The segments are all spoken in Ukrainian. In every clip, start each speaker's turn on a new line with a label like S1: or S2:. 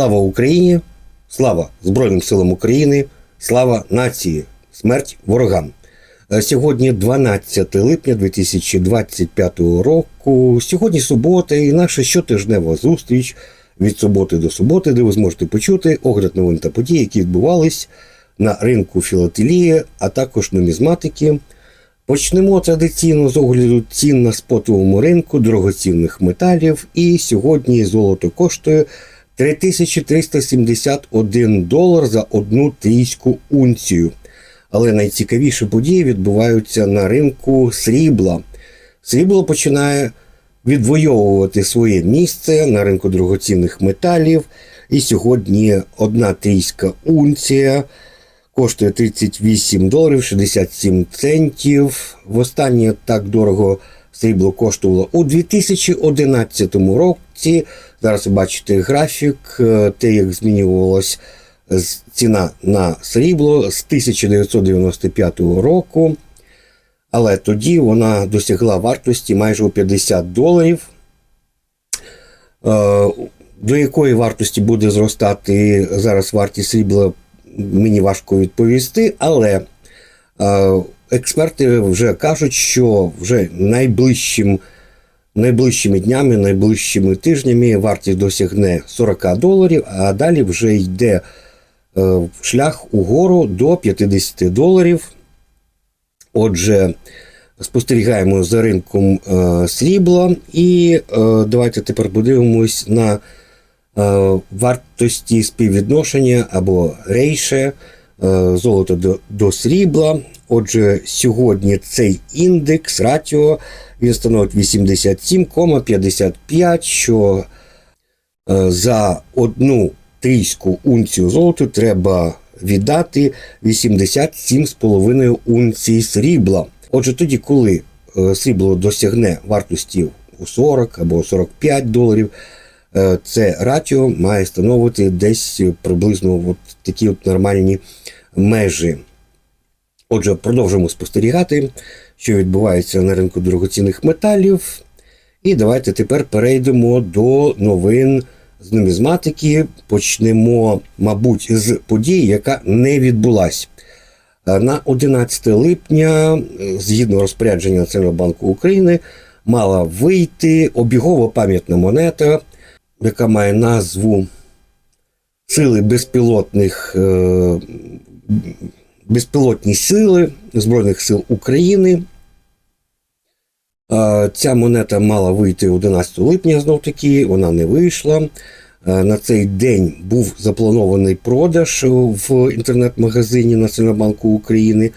S1: Слава Україні! Слава Збройним силам України! Слава нації! Смерть ворогам! Е, Сьогодні 12 липня 2025 року. Сьогодні субота і наша щотижнева зустріч від суботи до суботи, де ви зможете почути огляд новин та подій, які відбувались на ринку філателії, а також нумізматики. Почнемо традиційно з огляду цін на спотовому ринку дорогоцінних металів. І сьогодні золото коштує 3371 долар за одну трійську унцію. Але найцікавіші події відбуваються на ринку срібла. Срібло починає відвоювати своє місце на ринку дорогоцінних металів. І сьогодні одна трійська унція коштує 38 доларів 67 центів. Востаннє так дорого срібло коштувало у 2011 році. Зараз ви бачите графік, е, те, як змінювалась ціна на срібло з 1995 року. Але тоді вона досягла вартості майже у 50 доларів. Е, До якої вартості буде зростати зараз вартість срібла, мені важко відповісти, але е, експерти вже кажуть, що вже найближчим, найближчими днями, найближчими тижнями вартість досягне 40 доларів, а далі вже йде е, шлях угору до 50 доларів. Отже, спостерігаємо за ринком е, срібла, і е, давайте тепер подивимось на вартості співвідношення або рейше золота до, до срібла. Отже, сьогодні цей індекс ратіо він становить 87,55, що е, за одну трійську унцію золоту треба віддати 87,5 унцій срібла. Отже, тоді, коли е, срібло досягне вартості у 40 або 45 доларів, е, це ратіо має становити десь приблизно от такі от нормальні межі. Отже, продовжимо спостерігати, що відбувається на ринку дорогоцінних металів. І давайте тепер перейдемо до новин з нумізматики. Почнемо, мабуть, з події, яка не відбулась. Е, На 11 липня, е, згідно розпорядження Національного банку України, мала вийти обігова пам'ятна монета, яка має назву Сили безпілотних е, безпілотні сили Збройних сил України. Ця монета мала вийти 11 липня знов таки, вона не вийшла. На цей день був запланований продаж в інтернет-магазині Національного банку України,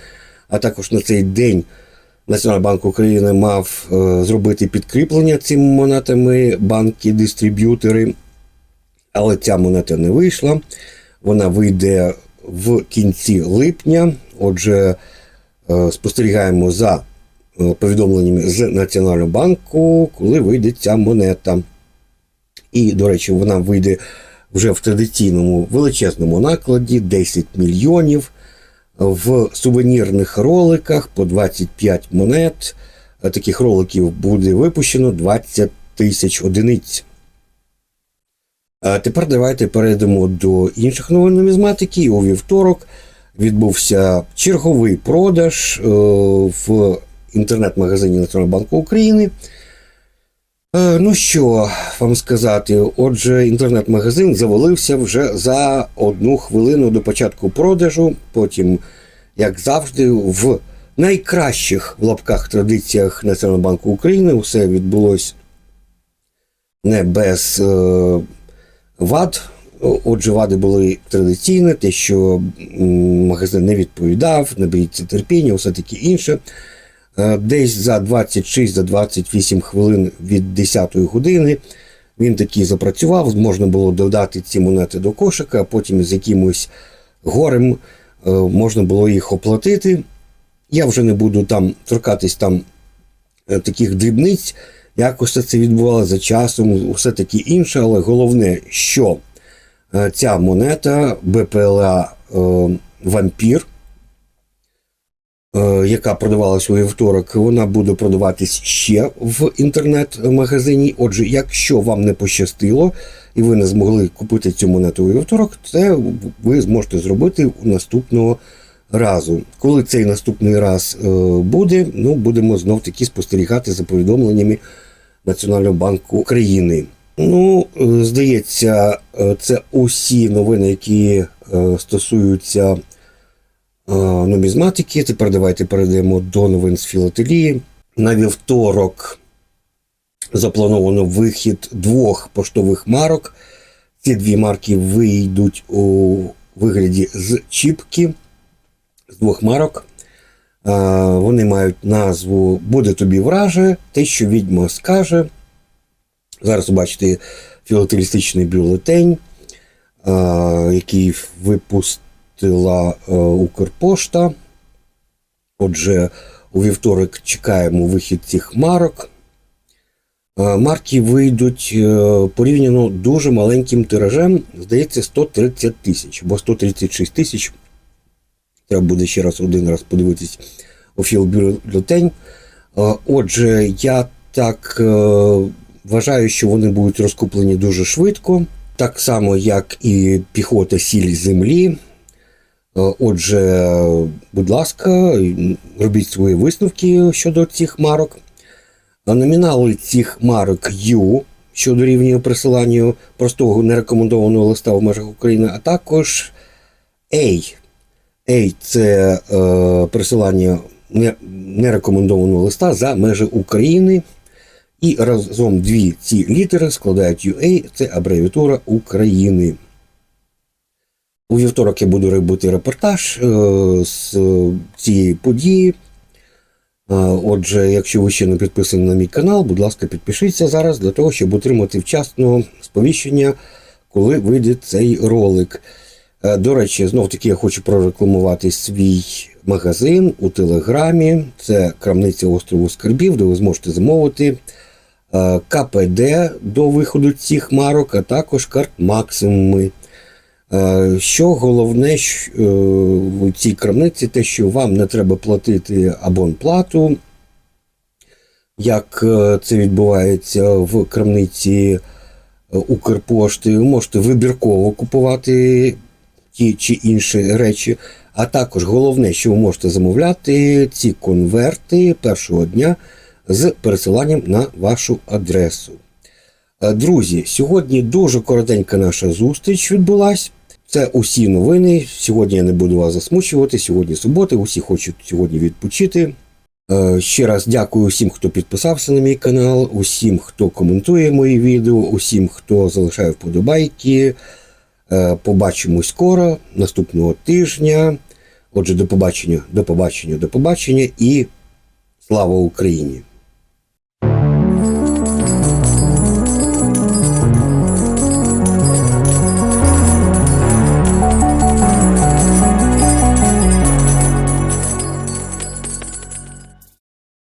S1: а також на цей день Національний банк України мав е, зробити підкріплення цими монетами банки-дистриб'ютори. Але ця монета не вийшла. Вона вийде в кінці липня. Отже, е, спостерігаємо за е, повідомленнями з Національного банку, коли вийде ця монета. І, до речі, вона вийде вже в традиційному величезному накладі 10 мільйонів. В сувенірних роликах по 25 монет. Таких роликів буде випущено 20 тисяч одиниць. А тепер давайте перейдемо до інших новин нумізматики. У вівторок відбувся черговий продаж е, в інтернет-магазині Національного банку України. Е, Ну що вам сказати? Отже, інтернет-магазин завалився вже за одну хвилину до початку продажу. Потім, як завжди, в найкращих в лапках традиціях Національного банку України все відбулось не без е, вад. Отже, вади були традиційні, те, що магазин не відповідав, наберіться терпіння, все таке інше. Е, Десь за 26-28 хвилин від 10-ї години він таки запрацював, можна було додати ці монети до кошика, а потім з якимось горем е, можна було їх оплатити. Я вже не буду там торкатись там е, таких дрібниць, як усе це відбувалося за часом, все таке інше, але головне, що е, ця монета БПЛА е, Вампір, е, яка продавалась у вівторок, вона буде продаватись ще в інтернет-магазині. Отже, якщо вам не пощастило, і ви не змогли купити цю монету у вівторок, це ви зможете зробити у наступного разу. Коли цей наступний раз е, буде, ну будемо знов таки спостерігати за повідомленнями Національного банку України. Ну, е, здається, е, це усі новини, які стосуються нумізматики. Тепер давайте перейдемо до новин з філателії. На вівторок заплановано вихід двох поштових марок. Ці дві марки вийдуть у вигляді з чіпки з двох марок. Вони мають назву Буде тобі враже, те, що відьма скаже. Зараз бачите філателістичний бюлетень, який випустила Укрпошта. Отже, у вівторок чекаємо вихід цих марок. Марки вийдуть е, порівняно дуже маленьким тиражем, здається, 130 тисяч або 136 тисяч. Треба буде ще раз один раз подивитись у філбюлетень. Е, Отже, я так е, вважаю, що вони будуть розкуплені дуже швидко, так само, як і піхота сіль землі. Е, Отже, будь ласка, робіть свої висновки щодо цих марок. Номінали цих марок U, що дорівнює присиланню простого нерекомендованого листа в межах України, а також A. A – це е, присилання не- нерекомендованого листа за межі України. І разом дві ці літери складають UA, це абревіатура України. У вівторок я буду робити репортаж е, з цієї події. А, Отже, якщо ви ще не підписані на мій канал, будь ласка, підпишіться зараз для того, щоб отримати вчасно сповіщення, коли вийде цей ролик. Е, До речі, знов таки я хочу прорекламувати свій магазин у Телеграмі. Це крамниця острову Скарбів, де ви зможете замовити е, КПД до виходу цих марок, а також карт максимуми. Е, Що головне в цій крамниці, те, що вам не треба платити абонплату, як це відбувається в крамниці Укрпошти, ви можете вибірково купувати ті чи інші речі. А також головне, що ви можете замовляти ці конверти першого дня з пересиланням на вашу адресу. Е, Друзі, сьогодні дуже коротенька наша зустріч відбулась. Це усі новини. Сьогодні я не буду вас засмучувати. Сьогодні субота, усі хочуть сьогодні відпочити. Е, Ще раз дякую усім, хто підписався на мій канал, усім, хто коментує мої відео, усім, хто залишає вподобайки. Е, Побачимось скоро, наступного тижня. Отже, до побачення, до побачення, до побачення і слава Україні!